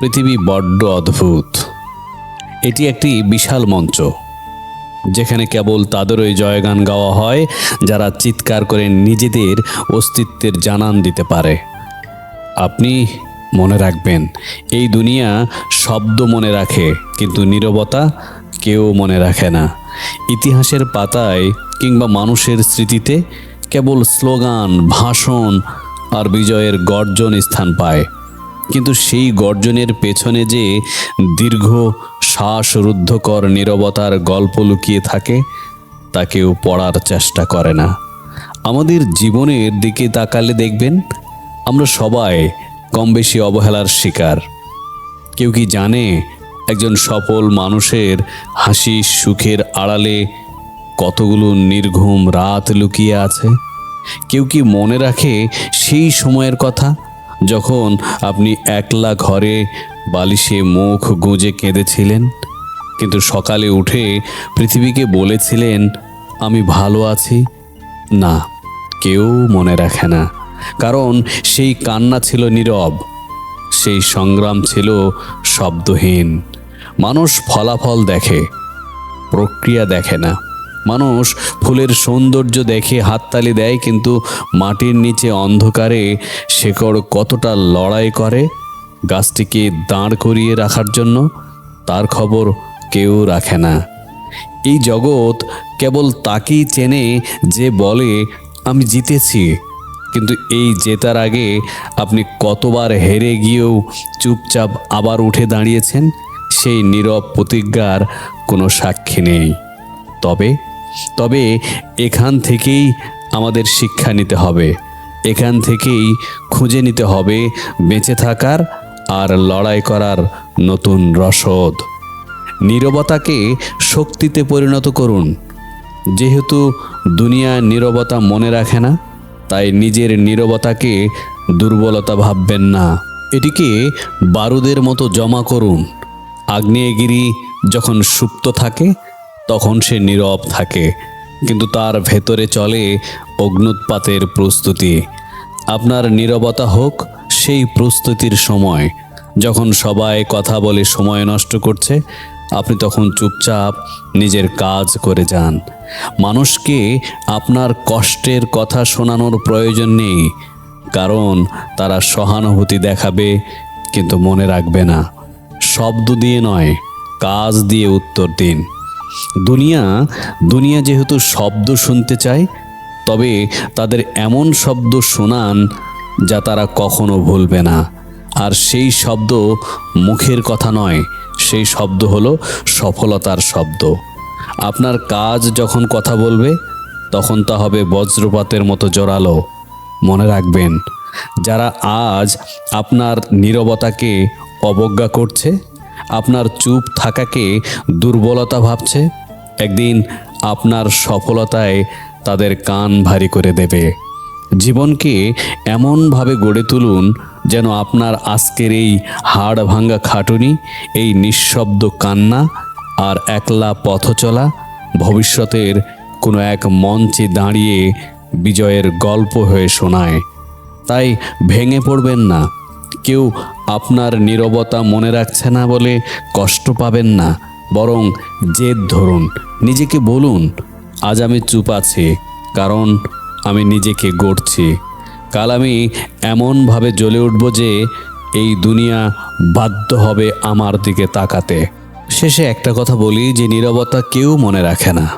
পৃথিবী বড্ড অদ্ভুত। এটি একটি বিশাল মঞ্চ, যেখানে কেবল তাদেরই জয়গান গাওয়া হয়, যারা চিৎকার করে নিজেদের অস্তিত্বের জানান দিতে পারে। আপনি মনে রাখবেন, এই দুনিয়া শব্দ মনে রাখে, কিন্তু নীরবতা কেউ মনে রাখে না। ইতিহাসের পাতায় কিংবা মানুষের স্মৃতিতে কেবল স্লোগান, ভাষণ আর বিজয়ের গর্জন স্থান পায়। কিন্তু সেই গর্জনের পেছনে যে দীর্ঘ শ্বাসরুদ্ধকর নীরবতার গল্প লুকিয়ে থাকে, তা কেউ পড়ার চেষ্টা করে না। আমাদের জীবনের দিকে তাকালে দেখবেন, আমরা সবাই কম বেশি অবহেলার শিকার। কেউ কি জানে একজন সফল মানুষের হাসি সুখের আড়ালে কতগুলো নির্ঘুম রাত লুকিয়ে আছে? কেউ কি মনে রাখে সেই সময়ের কথা? যখন আপনি একলা ঘরে বালিশে মুখ গুঁজে কেঁদেছিলেন, কিন্তু সকালে উঠে পৃথিবীকে বলেছিলেন, আমি ভালো আছি। না, কেউ মনে রাখে না। কারণ সেই কান্না ছিল নীরব, সেই সংগ্রাম ছিল শব্দহীন। মানুষ ফলাফল দেখে, প্রক্রিয়া দেখে না। মানুষ ফুলের সৌন্দর্য দেখে হাততালি দেয়, কিন্তু মাটির নিচে অন্ধকারে শেকড় কতটা লড়াই করে? গাছটিকে দাঁড় করিয়ে রাখার জন্য তার খবর কেউ রাখে না। এই জগৎ কেবল তাকেই চেনে যে বলে, আমি জিতেছি। কিন্তু এই জেতার আগে আপনি কতবার হেরে গিয়েও চুপচাপ আবার উঠে দাঁড়িয়েছেন? সেই নীরব প্রতিজ্ঞার কোনো সাক্ষী নেই। তবে তবে এখান থেকেই আমাদের শিক্ষা নিতে হবে। এখান থেকেই খুঁজে নিতে হবে বেঁচে থাকার আর লড়াই করার নতুন রসদ। নীরবতাকে শক্তিতে পরিণত করুন। যেহেতু দুনিয়া নীরবতা মনে রাখে না, তাই নিজের নীরবতাকে দুর্বলতা ভাববেন না। এটিকে বারুদের মতো জমা করুন। আগ্নেয়গিরি যখন সুপ্ত থাকে তখন সে নীরব থাকে, কিন্তু তার ভেতরে চলে অগ্নুৎপাতের প্রস্তুতি। আপনার নীরবতা হোক, সেই প্রস্তুতির সময়। যখন সবাই কথা বলে সময় নষ্ট করছে, আপনি তখন চুপচাপ নিজের কাজ করে যান। মানুষকে আপনার কষ্টের কথা শোনানোর প্রয়োজন নেই, কারণ তারা সহানুভূতি দেখাবে, কিন্তু মনে রাখবে না। শব্দ দিয়ে নয়, কাজ দিয়ে উত্তর দিন। দুনিয়া দুনিয়া যেহেতু শব্দ শুনতে চায়, তবে তাদের এমন শব্দ শোনান যা তারা কখনো ভুলবে না। আর সেই শব্দ মুখের কথা নয়, সেই শব্দ হলো সফলতার শব্দ। আপনার কাজ যখন কথা বলবে, তখন তা হবে বজ্রপাতের মতো জোরালো। মনে রাখবেন, যারা আজ আপনার নীরবতাকে অবজ্ঞা করছে আপনার চুপ থাকাকে দুর্বলতা ভাবছে? একদিন আপনার সফলতায় তাদের কান ভারী করে দেবে। জীবনকে এমনভাবে গড়ে তুলুন যেন আপনার আজকের এই হাড় ভাঙ্গা খাটুনি, এই নিঃশব্দ কান্না আর একলা পথ চলা ভবিষ্যতের কোনো এক মঞ্চে দাঁড়িয়ে বিজয়ের গল্প হয়ে শোনায়। তাই ভেঙে পড়বেন না। কেউ আপনার নীরবতা মনে রাখছে না বলে কষ্ট পাবেন না। বরং জেদ ধরুন। নিজেকে বলুন, আজ আমি চুপ আছি, কারণ আমি নিজেকে গড়ছি। কাল আমি এমনভাবে জ্বলে উঠব যে এই দুনিয়া বাধ্য হবে আমার দিকে তাকাতে। শেষে একটা কথা বলি যে নীরবতা কেউ মনে রাখে না।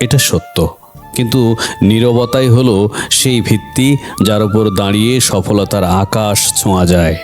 এটা সত্য। কিন্তু নীরবতাই হলো সেই ভিত্তি যার উপর দাঁড়িয়ে সফলতার আকাশ ছোঁয়া যায়।